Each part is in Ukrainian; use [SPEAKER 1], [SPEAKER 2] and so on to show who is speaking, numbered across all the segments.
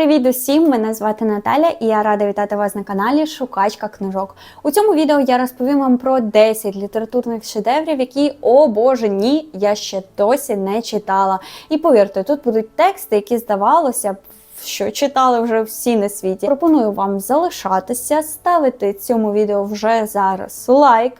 [SPEAKER 1] Привіт усім! Мене звати Наталя і я рада вітати вас на каналі Шукачка книжок. У цьому відео я розповім вам про 10 літературних шедеврів, які, о боже, ні, я ще досі не читала. І повірте, тут будуть тексти, які здавалося б. Що читали вже всі на світі. Пропоную вам залишатися, ставити цьому відео вже зараз лайк,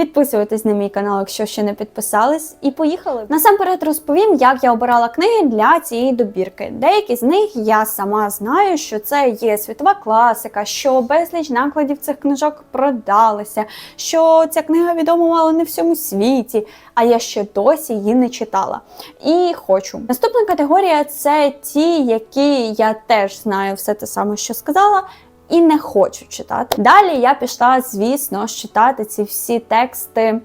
[SPEAKER 1] підписуватись на мій канал, якщо ще не підписались, і поїхали. Насамперед розповім, як я обирала книги для цієї добірки. Деякі з них я сама знаю, що це є світова класика, що безліч накладів цих книжок продалися, що ця книга відома мало не всьому світі, а я ще досі її не читала. І хочу. Наступна категорія це ті, які я теж знаю все те саме, що сказала. І не хочу читати. Далі я пішла, звісно, читати ці всі тексти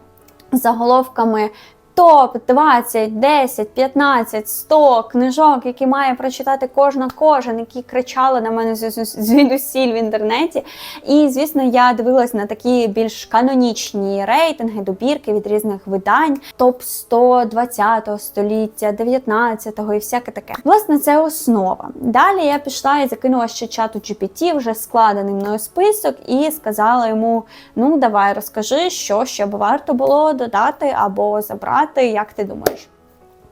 [SPEAKER 1] заголовками топ 20, 10, 15, 100 книжок, які має прочитати кожна кожен, які кричали на мене звідусіль в інтернеті. І, звісно, я дивилась на такі більш канонічні рейтинги, добірки від різних видань, топ 100 20 століття, 19-го і всяке таке. Власне, це основа. Далі я пішла і закинула ще чату GPT, вже складений мною список, і сказала йому: ну, давай розкажи, що ще б варто було додати або забрати як ти думаєш?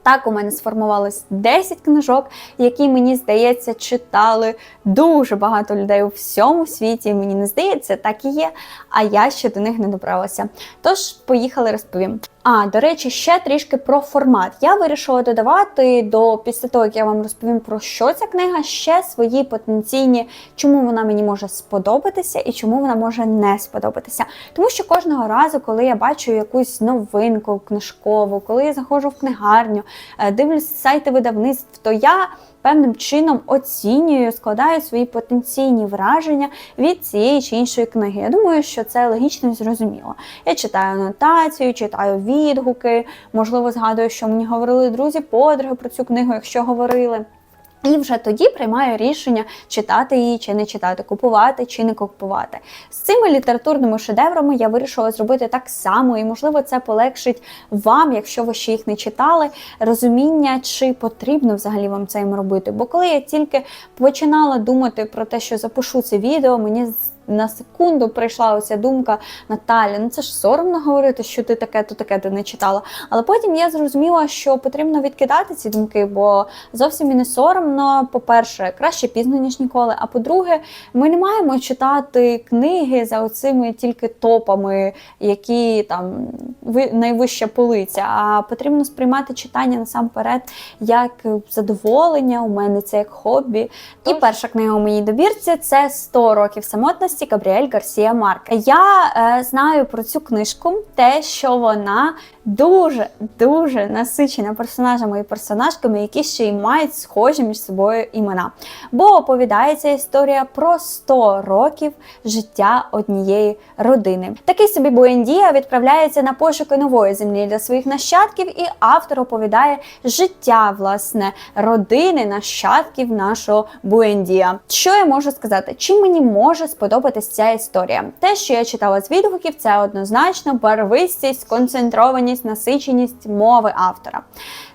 [SPEAKER 1] Так, у мене сформувалось 10 книжок, які, мені здається, читали дуже багато людей у всьому світі. Мені не здається, так і є. А я ще до них не добралася. Тож, поїхали розповім. А, до речі, ще трішки про формат. Я вирішила додавати до після того, як я вам розповім про що ця книга, ще свої потенційні, чому вона мені може сподобатися і чому вона може не сподобатися. Тому що кожного разу, коли я бачу якусь новинку книжкову, коли я заходжу в книгарню, е, дивлюся сайти видавництв, то я певним чином оцінюю, складаю свої потенційні враження від цієї чи іншої книги. Я думаю, що це логічно і зрозуміло. Я читаю анотацію, читаю відгуки, можливо, згадую, що мені говорили друзі, подруги про цю книгу, якщо говорили. І вже тоді приймаю рішення читати її чи не читати, купувати чи не купувати. З цими літературними шедеврами я вирішила зробити так само, і, можливо, це полегшить вам, якщо ви ще їх не читали, розуміння, чи потрібно взагалі вам це їм робити. Бо коли я тільки починала думати про те, що запишу це відео, мені на секунду прийшла оця думка Наталі, ну це ж соромно говорити, що ти таке, то таке ти не читала. Але потім я зрозуміла, що потрібно відкидати ці думки, бо зовсім і не соромно. По-перше, краще пізно, ніж ніколи. А по-друге, ми не маємо читати книги за оцими тільки топами, які там найвища полиця. А потрібно сприймати читання насамперед як задоволення. У мене це як хобі. І перша книга у моїй добірці це «100 років самотності Габріель Гарсія Марк. Я е, знаю про цю книжку, те, що вона дуже-дуже насичена персонажами і персонажками, які ще й мають схожі між собою імена. Бо оповідається історія про 100 років життя однієї родини. Такий собі Буендія відправляється на пошуки нової землі для своїх нащадків, і автор оповідає життя власне родини нащадків нашого Буендія. Що я можу сказати? Чим мені може сподобатись ця історія? Те, що я читала з відгуків, це однозначно барвистість, концентрованість насиченість мови автора.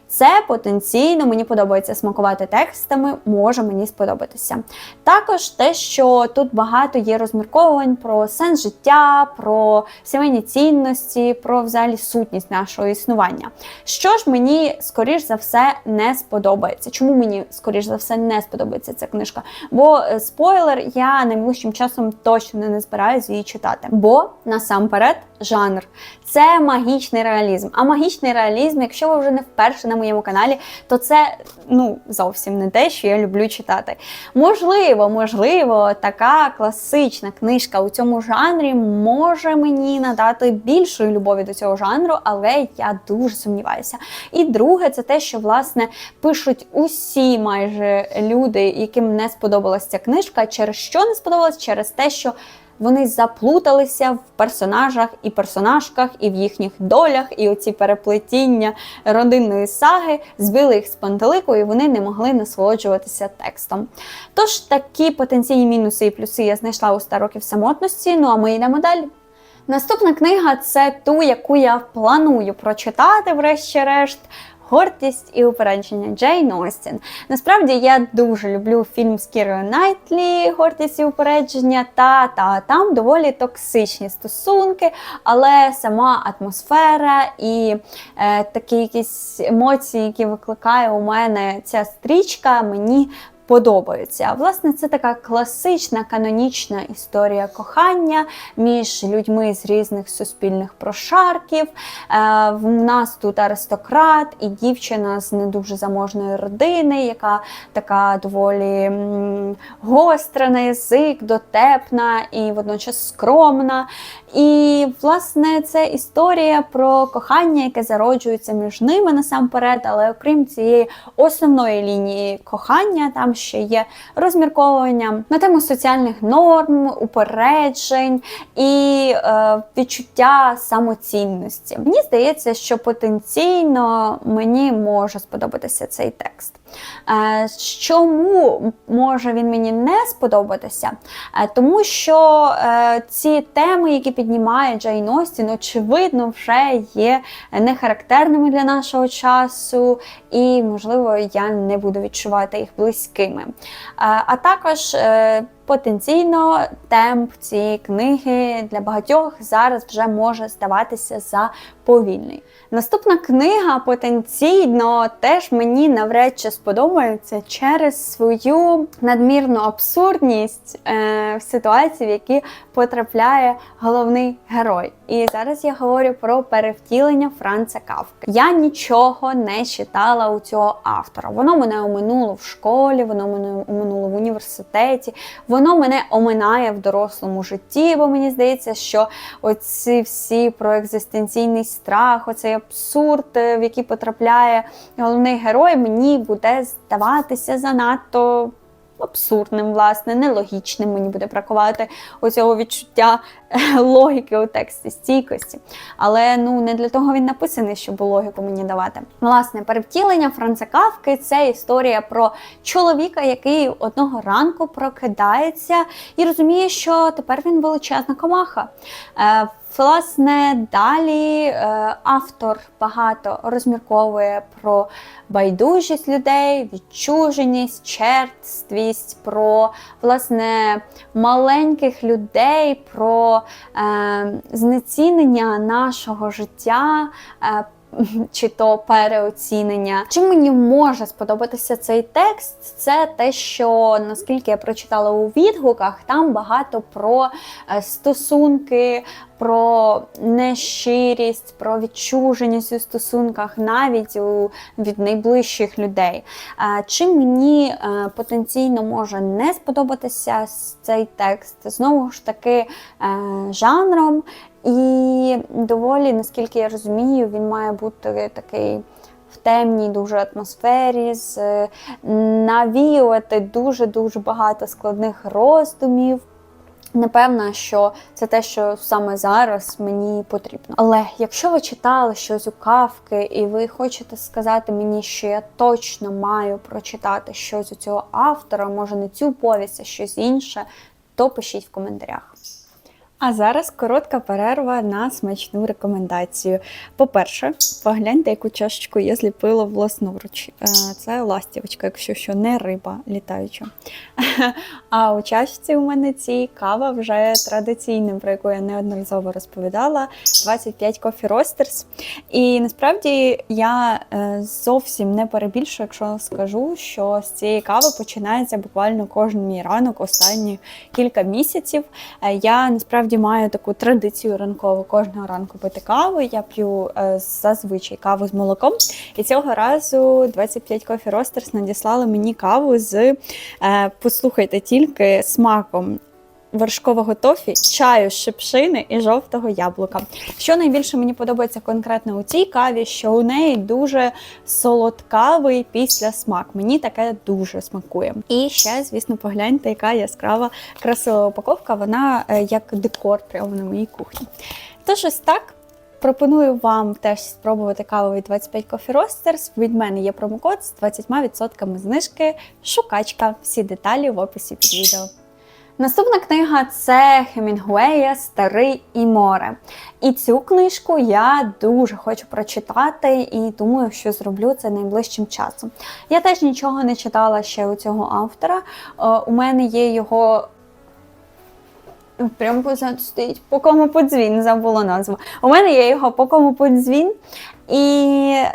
[SPEAKER 1] Це потенційно мені подобається смакувати текстами, може мені сподобатися. Також те, що тут багато є розмірковувань про сенс життя, про сімейні цінності, про взагалі сутність нашого існування. Що ж мені, скоріш за все, не сподобається. Чому мені, скоріш за все, не сподобається ця книжка? Бо е, спойлер, я найближчим часом точно не збираюся її читати. Бо насамперед жанр це магічний реалізм. А магічний реалізм, якщо ви вже не вперше на моєму каналі, то це ну зовсім не те, що я люблю читати. Можливо, можливо, така класична книжка у цьому жанрі може мені надати більшої любові до цього жанру, але я дуже сумніваюся. І друге, це те, що власне пишуть усі майже люди, яким не сподобалася ця книжка. Через що не сподобалась? Через те, що вони заплуталися в персонажах і персонажках, і в їхніх долях, і оці переплетіння родинної саги збили їх з пантелику, і вони не могли насолоджуватися текстом. Тож такі потенційні мінуси і плюси я знайшла у «100 років самотності. Ну а ми йдемо далі. Наступна книга це ту, яку я планую прочитати, врешті-решт. Гордість і упередження Джейн Остін. Насправді я дуже люблю фільм з Кірою Найтлі Гордість і упередження. Та та там доволі токсичні стосунки, але сама атмосфера і е, такі якісь емоції, які викликає у мене ця стрічка, мені подобаються. Власне, це така класична канонічна історія кохання між людьми з різних суспільних прошарків. Е, В нас тут аристократ і дівчина з не дуже заможної родини, яка така доволі гостра на язик, дотепна і водночас скромна. І, власне, це історія про кохання, яке зароджується між ними насамперед, але окрім цієї основної лінії кохання, там ще є розмірковування на тему соціальних норм, упереджень і е, відчуття самоцінності. Мені здається, що потенційно мені може сподобатися цей текст. Е, Чому може він мені не сподобатися? Е, Тому що е, ці теми, які піднімає Джейн Остін, очевидно, вже є нехарактерними для нашого часу, і, можливо, я не буду відчувати їх близькими. Е, А також е, потенційно темп цієї книги для багатьох зараз вже може здаватися за повільний. Наступна книга потенційно теж мені навряд чи сподобається через свою надмірну абсурдність е, в ситуації, в які потрапляє головний герой. І зараз я говорю про перевтілення Франца Кавки. Я нічого не читала у цього автора. Воно мене оминуло в школі, воно мене оминуло в університеті, воно мене оминає в дорослому житті, бо мені здається, що оці всі про екзистенційний страх, оцей абсурд, е, в який потрапляє головний герой, мені буде здаватися занадто. Абсурдним, власне, нелогічним мені буде бракувати оцього відчуття е, логіки у тексті, стійкості. Але ну не для того він написаний, щоб логіку мені давати. Власне, перевтілення Франца Кавки це історія про чоловіка, який одного ранку прокидається і розуміє, що тепер він величезна комаха. Власне, далі е, автор багато розмірковує про байдужість людей, відчуженість, черствість, про власне маленьких людей, про е, знецінення нашого життя. Е, чи то переоцінення. Чим мені може сподобатися цей текст? Це те, що наскільки я прочитала у відгуках, там багато про е, стосунки, про нещирість, про відчуженість у стосунках, навіть у, від найближчих людей. Е, Чим мені е, потенційно може не сподобатися цей текст? Знову ж таки, е, жанром. І доволі, наскільки я розумію, він має бути такий в темній дуже атмосфері, з навіювати дуже-дуже багато складних роздумів. Напевно, що це те, що саме зараз мені потрібно. Але якщо ви читали щось у кавки, і ви хочете сказати мені, що я точно маю прочитати щось у цього автора, може не цю повість, а щось інше, то пишіть в коментарях. А зараз коротка перерва на смачну рекомендацію. По-перше, погляньте, яку чашечку я зліпила власноруч. Е, Це ластівочка, якщо що, не риба літаюча. А у чашці у мене ці кава вже традиційна, про яку я неодноразово розповідала. 25 Coffee Roasters. І насправді я е, зовсім не перебільшую, якщо скажу, що з цієї кави починається буквально кожен мій ранок останні кілька місяців. Е, Я насправді маю таку традицію ранкову кожного ранку пити каву. Я п'ю е, зазвичай каву з молоком. І цього разу 25 Coffee Roasters надіслали мені каву з, е, послухайте, тільки смаком. Вершкового тофі, чаю з шипшини і жовтого яблука. Що найбільше мені подобається конкретно у цій каві, що у неї дуже солодкавий після смак. Мені таке дуже смакує. І ще, звісно, погляньте, яка яскрава красива упаковка. Вона е, як декор прямо на моїй кухні. Тож ось так. Пропоную вам теж спробувати каву від 25 Coffee Roasters. Від мене є промокод з 20% знижки. Шукачка. Всі деталі в описі під відео. Наступна книга це Хемінгуея Старий і море. І цю книжку я дуже хочу прочитати і думаю, що зроблю це найближчим часом. Я теж нічого не читала ще у цього автора. Е, У мене є його. Прямо позаду стоїть по кому подзвін, забула назву. У мене є його по кому подзвін. І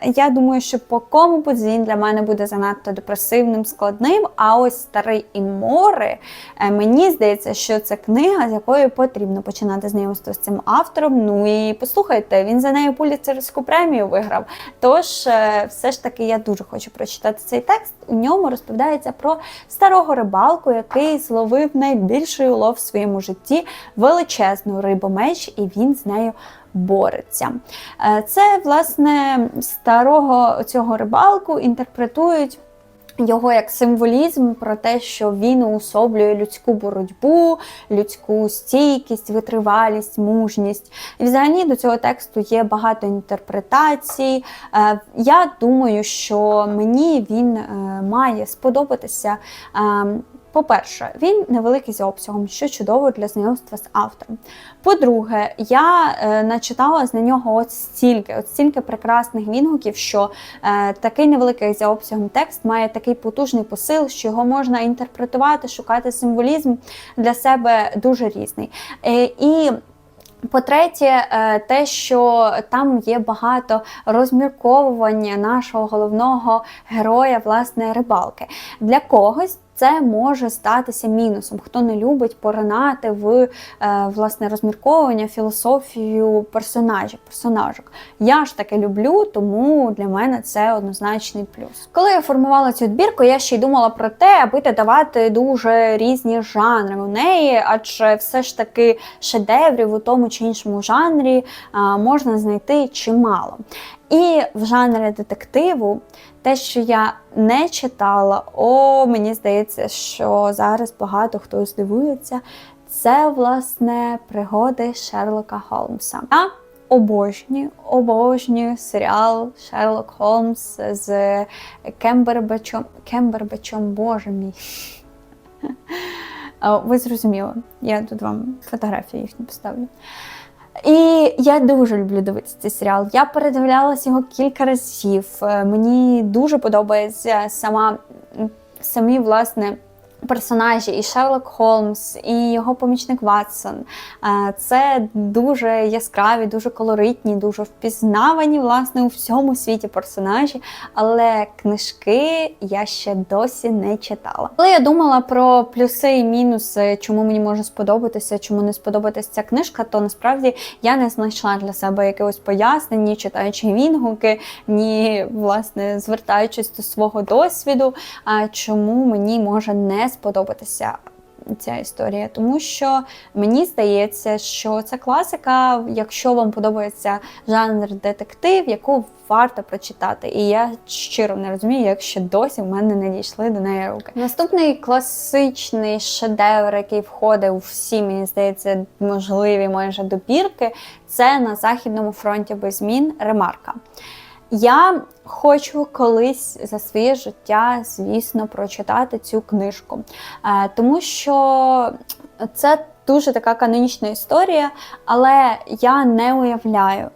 [SPEAKER 1] я думаю, що по кому подзвін для мене буде занадто депресивним, складним. А ось старий і море, мені здається, що це книга, з якою потрібно починати знайомство з цим автором. Ну і послухайте, він за нею пуліцерську премію виграв. Тож, е, все ж таки, я дуже хочу прочитати цей текст. У ньому розповідається про старого рибалку, який зловив найбільший улов в своєму житті величезну рибомеч, і він з нею бореться. Е, Це, власне, старого цього рибалку інтерпретують. Його як символізм про те, що він уособлює людську боротьбу, людську стійкість, витривалість, мужність. І взагалі до цього тексту є багато інтерпретацій. Е, Я думаю, що мені він е, має сподобатися. По-перше, він невеликий за обсягом, що чудово для знайомства з автором. По-друге, я е, начитала на нього от стільки, от стільки прекрасних відгуків, що е, такий невеликий за обсягом текст має такий потужний посил, що його можна інтерпретувати, шукати символізм для себе дуже різний. Е, і по-третє, е, те, що там є багато розмірковування нашого головного героя, власне, рибалки. Для когось це може статися мінусом, хто не любить поринати в е, власне розмірковування, філософію персонажів, персонажок. Я ж таке люблю, тому для мене це однозначний плюс. Коли я формувала цю відбірку, я ще й думала про те, аби додавати дуже різні жанри у неї, адже все ж таки шедеврів у тому чи іншому жанрі можна знайти чимало. І в жанрі детективу, те, що я не читала, о, мені здається, що зараз багато хто здивується, це власне пригоди Шерлока Холмса. Я обожнюю, обожнюю серіал Шерлок Холмс з Кембербечом. Кембербечом, боже мій. Ви зрозуміли, я тут вам фотографії їхні поставлю. І я дуже люблю дивитися цей серіал. Я передивлялась його кілька разів. Е, Мені дуже подобається сама самі власне. Персонажі і Шерлок Холмс, і його помічник Ватсон. Е, Це дуже яскраві, дуже колоритні, дуже впізнавані власне у всьому світі персонажі. Але книжки я ще досі не читала. Коли я думала про плюси і мінуси, чому мені може сподобатися, чому не сподобатися ця книжка, то насправді я не знайшла для себе якогось пояснень, ні читаючи відгуки, ні власне звертаючись до свого досвіду, чому мені може не. Ця історія, тому що мені здається, що це класика, якщо вам подобається жанр детектив, яку варто прочитати. І я щиро не розумію, як ще досі в мене не дійшли до неї руки. Наступний класичний шедевр, який входить у всі, мені здається, можливі майже добірки, це на Західному фронті без змін ремарка. Я хочу колись за своє життя, звісно, прочитати цю книжку, Е, тому що це дуже така канонічна історія, але я не уявляю,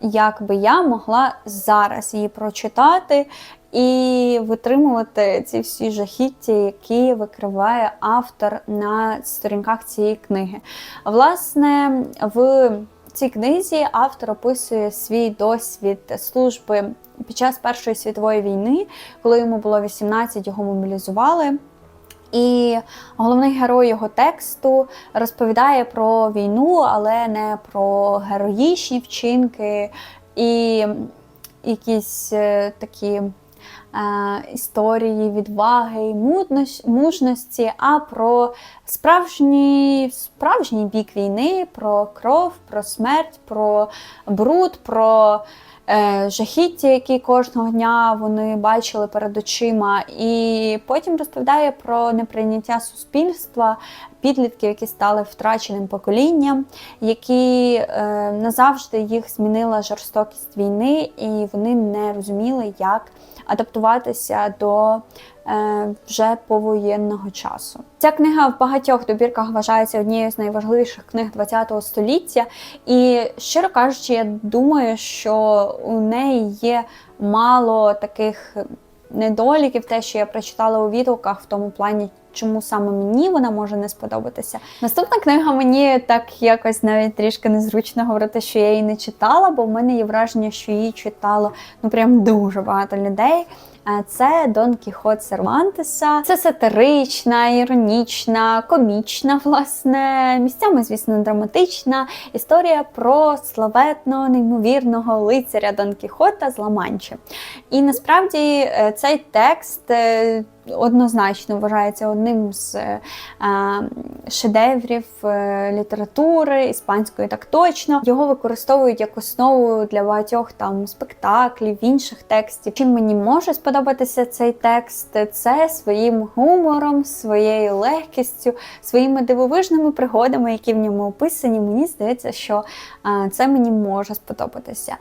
[SPEAKER 1] як би я могла зараз її прочитати і витримувати ці всі жахіття, які викриває автор на сторінках цієї книги. Власне, в цій книзі автор описує свій досвід служби під час Першої світової війни, коли йому було 18, його мобілізували. І головний герой його тексту розповідає про війну, але не про героїчні вчинки і якісь е, такі історії відваги мужності, а про справжній, справжній бік війни, про кров, про смерть, про бруд, про е, жахіття, які кожного дня вони бачили перед очима. І потім розповідає про неприйняття суспільства підлітків, які стали втраченим поколінням, які е, назавжди їх змінила жорстокість війни, і вони не розуміли, як адаптуватися до е, вже повоєнного часу. Ця книга в багатьох добірках вважається однією з найважливіших книг ХХ століття, і щиро кажучи, я думаю, що у неї є мало таких недоліків, те, що я прочитала у відгуках, в тому плані. Чому саме мені вона може не сподобатися? Наступна книга мені так якось навіть трішки незручно говорити, що я її не читала, бо в мене є враження, що її читало ну прям дуже багато людей. Е, Це Дон Кіхот Сервантеса. Це сатирична, іронічна, комічна, власне, місцями, звісно, драматична історія про славетного, неймовірного лицаря Дон Кіхота з Ла-Манчі. І насправді е, цей текст. Однозначно вважається одним з е, шедеврів е, літератури іспанської, так точно. Його використовують як основу для багатьох там спектаклів, інших текстів. Чим мені може сподобатися цей текст? Це своїм гумором, своєю легкістю, своїми дивовижними пригодами, які в ньому описані. Мені здається, що це мені може сподобатися.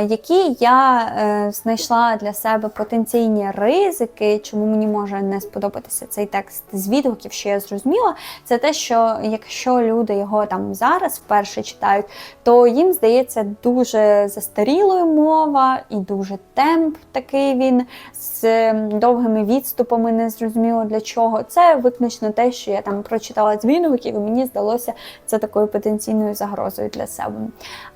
[SPEAKER 1] Е, Які я знайшла для себе потенційні ризики, чому мені може не сподобатися цей текст з відгуків, що я зрозуміла, це те, що якщо люди його там зараз вперше читають, то їм здається дуже застарілою мова і дуже темп такий він з довгими відступами, не зрозуміло для чого. Це виключно те, що я там прочитала з відгуків, і мені здалося це такою потенційною загрозою для себе.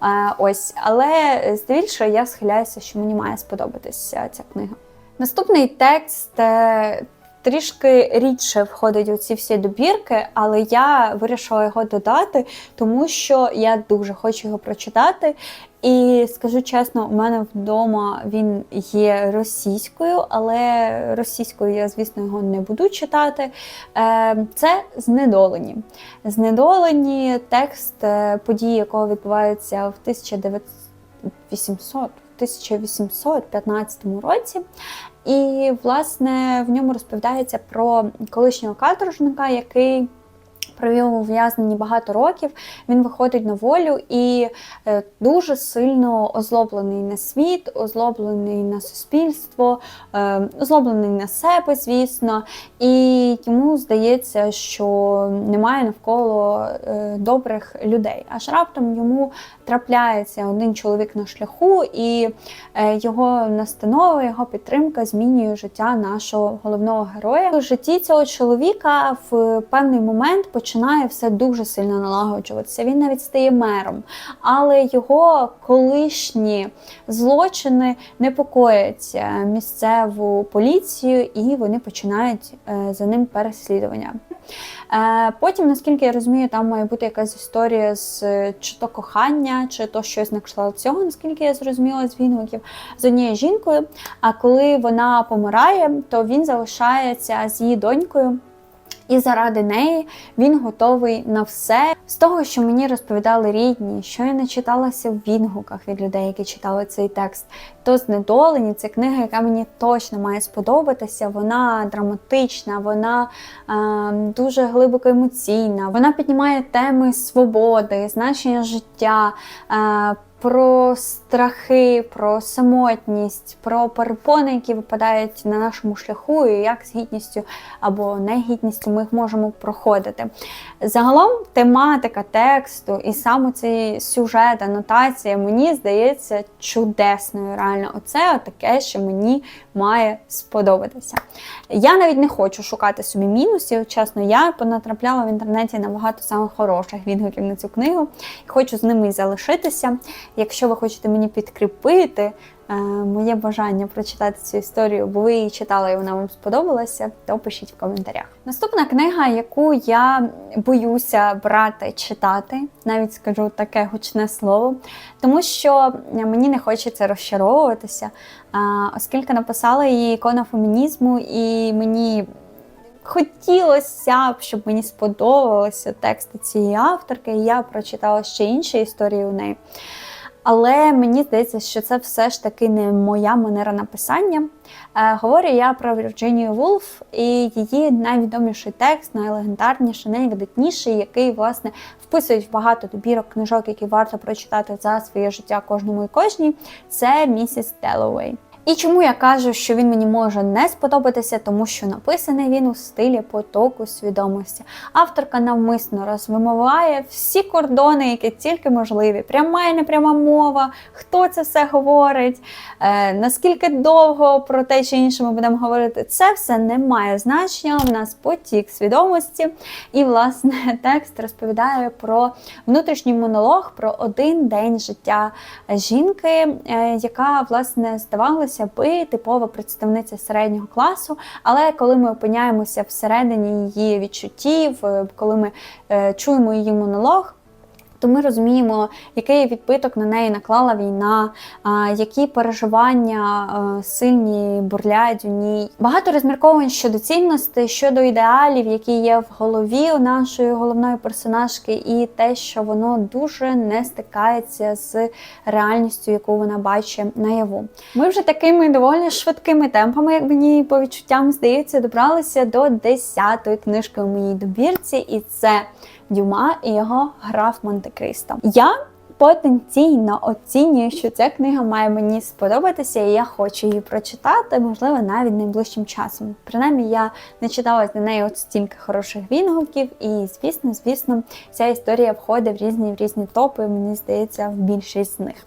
[SPEAKER 1] Е, ось, але здебільшого я схиляюся, що мені має сподобатися ця книга. Наступний текст е, трішки рідше входить у ці всі добірки, але я вирішила його додати, тому що я дуже хочу його прочитати. І скажу чесно, у мене вдома він є російською, але російською я, звісно, його не буду читати. Е, Це знедолені. Знедолені текст е, події, якого відбуваються в 1900 1815 році. І, власне, в ньому розповідається про колишнього каторжника, який провів у ув'язненні багато років. Він виходить на волю і е, дуже сильно озлоблений на світ, озлоблений на суспільство, е, озлоблений на себе, звісно. І йому здається, що немає навколо е, добрих людей. Аж раптом йому трапляється один чоловік на шляху, і його настанови, його підтримка змінює життя нашого головного героя. У житті цього чоловіка в певний момент починає все дуже сильно налагоджуватися. Він навіть стає мером, але його колишні злочини непокоять е, місцеву поліцію, і вони починають е, за ним переслідування. Е, Потім, наскільки я розумію, там має бути якась історія з чи то кохання, чи то щось на кшталт цього, наскільки я зрозуміла з відгуків з однією жінкою. А коли вона помирає, то він залишається з її донькою. І заради неї він готовий на все. З того, що мені розповідали рідні, що я не читалася в відгуках від людей, які читали цей текст, то знедолені це книга, яка мені точно має сподобатися. Вона драматична, вона е, дуже глибоко емоційна. Вона піднімає теми свободи, значення життя. Е, про страхи, про самотність, про перепони, які випадають на нашому шляху, і як з гідністю або негідністю ми їх можемо проходити. Загалом тематика тексту і саме цей сюжет, анотація, мені здається чудесною. Реально, оце таке, що мені має сподобатися. Я навіть не хочу шукати собі мінусів. Чесно, я понатрапляла в інтернеті на багато самих хороших відгуків на цю книгу і хочу з ними залишитися. Якщо ви хочете мені підкріпити е, моє бажання прочитати цю історію, бо ви її читали і вона вам сподобалася, то пишіть в коментарях. Наступна книга, яку я боюся брати читати, навіть скажу таке гучне слово, тому що мені не хочеться розчаровуватися, оскільки написала її ікона фемінізму, і мені. Хотілося б, щоб мені сподобалися тексти цієї авторки, і я прочитала ще інші історії у неї. Але мені здається, що це все ж таки не моя манера написання. Е, говорю я про Вірджинію Вулф і її найвідоміший текст, найлегендарніший, найвидатніший, який власне вписують в багато добірок книжок, які варто прочитати за своє життя кожному і кожній. Це місіс Деловей. І чому я кажу, що він мені може не сподобатися, тому що написаний він у стилі потоку свідомості. Авторка навмисно розвимовує всі кордони, які тільки можливі. Пряма і непряма мова, хто це все говорить, е, наскільки довго про те чи інше ми будемо говорити. Це все не має значення. У нас потік свідомості. І, власне, текст розповідає про внутрішній монолог, про один день життя жінки, е, яка, власне, здавалося би, типова представниця середнього класу. Але коли ми опиняємося всередині її відчуттів, е, коли ми е, чуємо її монолог. То ми розуміємо, який відбиток на неї наклала війна, які переживання сильні бурлять у ній. Багато розмірковань щодо цінностей, щодо ідеалів, які є в голові у нашої головної персонажки, і те, що воно дуже не стикається з реальністю, яку вона бачить наяву. Ми вже такими доволі швидкими темпами, як мені по відчуттям здається, добралися до 10-ї книжки у моїй добірці, і це. Дюма і його граф Монте-Кристо. Я потенційно оцінюю, що ця книга має мені сподобатися, і я хочу її прочитати, можливо, навіть найближчим часом. Принаймні, я не читала на неї от стільки хороших відгуків, і звісно, звісно, ця історія входить в різні в різні топи. Мені здається, в більшість з них.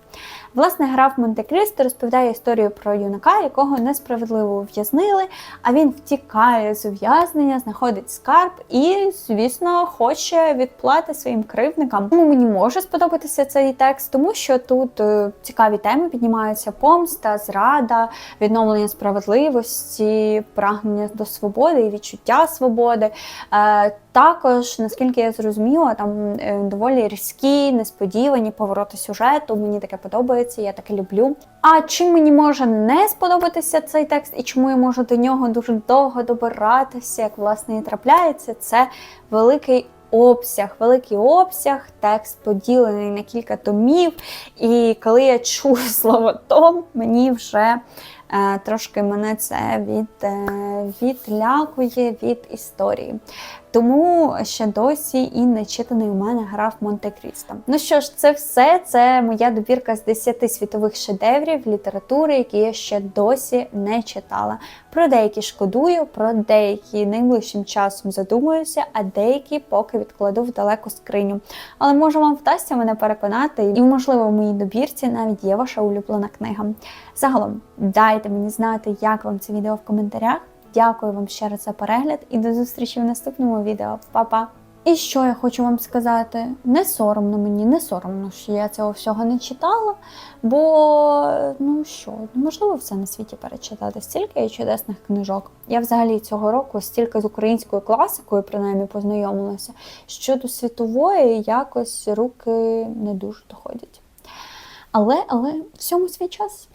[SPEAKER 1] Власне, граф Монте-Кристо розповідає історію про юнака, якого несправедливо ув'язнили, а він втікає з ув'язнення, знаходить скарб і, звісно, хоче відплати своїм кривдникам. Тому мені може сподобатися цей текст, тому що тут е, цікаві теми піднімаються: помста, зрада, відновлення справедливості, прагнення до свободи і відчуття свободи. Е, також, наскільки я зрозуміла, там е, доволі різкі, несподівані повороти сюжету. Мені таке подобається, я таке люблю. А чим мені може не сподобатися цей текст, і чому я можу до нього дуже довго добиратися, як власне і трапляється, це великий. Обсяг, великий обсяг, текст поділений на кілька томів. І коли я чую слово том, мені вже трошки мене це від, е, відлякує від історії. Тому ще досі і не читаний у мене граф Монте-Крісто. Ну що ж, це все. Це моя добірка з 10 світових шедеврів літератури, які я ще досі не читала. Про деякі шкодую, про деякі найближчим часом задумуюся, а деякі поки відкладу в далеку скриню. Але може вам вдасться мене переконати, і можливо в моїй добірці навіть є ваша улюблена книга. Загалом, дайте мені знати, як вам це відео в коментарях. Дякую вам ще раз за перегляд і до зустрічі в наступному відео. Па-па! І що я хочу вам сказати? Не соромно мені, не соромно, що я цього всього не читала. Бо, ну що, можливо, все на світі перечитати. Стільки є чудесних книжок. Я взагалі цього року стільки з українською класикою, принаймні, познайомилася, що до світової якось руки не дуже доходять. Але, але всьому свій час.